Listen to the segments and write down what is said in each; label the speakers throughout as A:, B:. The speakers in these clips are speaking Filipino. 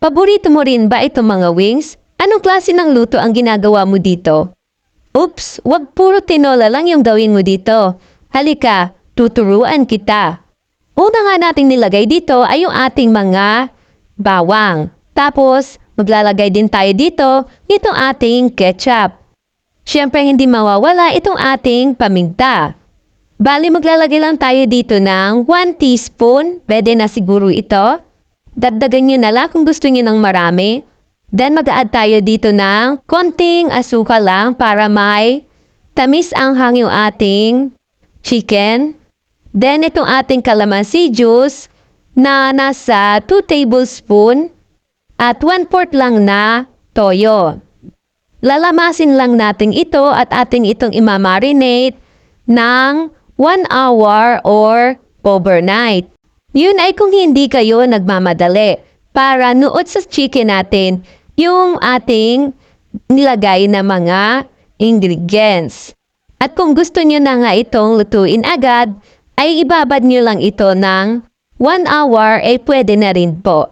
A: Paborito mo rin ba itong mga wings? Anong klase ng luto ang ginagawa mo dito? Oops, wag puro tinola lang yung gawin mo dito. Halika, tuturuan kita. Una nga nating nilagay dito ay yung ating mga bawang. Tapos, maglalagay din tayo dito nitong ating ketchup. Siyempre, hindi mawawala itong ating paminta. Bali, maglalagay lang tayo dito ng 1 teaspoon. Pwede na siguro ito. Dagdagan nyo na kung gusto nyo ng marami. Then, mag-add tayo dito ng konting asukal lang para may tamis ang hang yung ating chicken. Then, itong ating calamansi juice na nasa 2 tablespoon at 1 fourth lang na toyo. Lalamasin lang natin ito at ating itong imamarinate ng 1 hour or overnight. Yun ay kung hindi kayo nagmamadali para nuot sa chicken natin yung ating nilagay na mga ingredients. At kung gusto nyo na nga itong lutuin agad, ay ibabad nyo lang ito ng 1 hour ay pwede na rin po.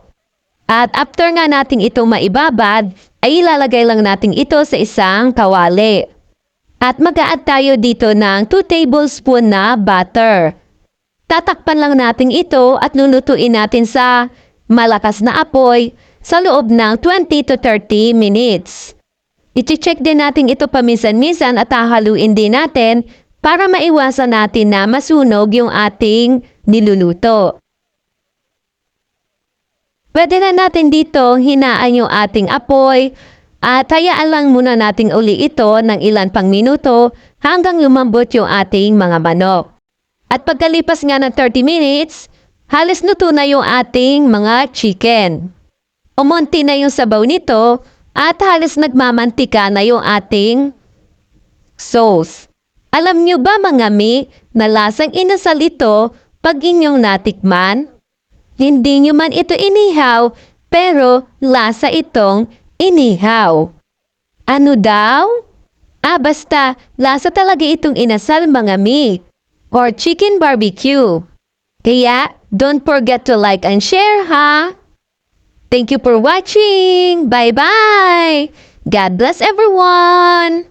A: At after nga natin ito maibabad, ay ilalagay lang natin ito sa isang kawali. At mag-add tayo dito ng 2 tablespoon na butter. Tatakpan lang natin ito at lulutuin natin sa malakas na apoy sa loob ng 20 to 30 minutes. I-check din natin ito paminsan-minsan at hahaluin din natin para maiwasan natin na masunog yung ating niluluto. Pwede na natin dito hinaan yung ating apoy at hayaan lang muna nating uli ito ng ilan pang minuto hanggang lumambot yung ating mga manok. At pagkalipas nga ng 30 minutes, halos luto na yung ating mga chicken. Umunti na yung sabaw nito at halos nagmamantika na yung ating sauce. Alam nyo ba mga mi na lasang inasal ito pag inyong natikman? Hindi nyo man ito inihaw, pero lasa itong inihaw. Ano daw? Ah, basta, lasa talaga itong inasal mga mi. Or chicken barbecue. Kaya, don't forget to like and share, ha? Thank you for watching. Bye-bye. God bless everyone.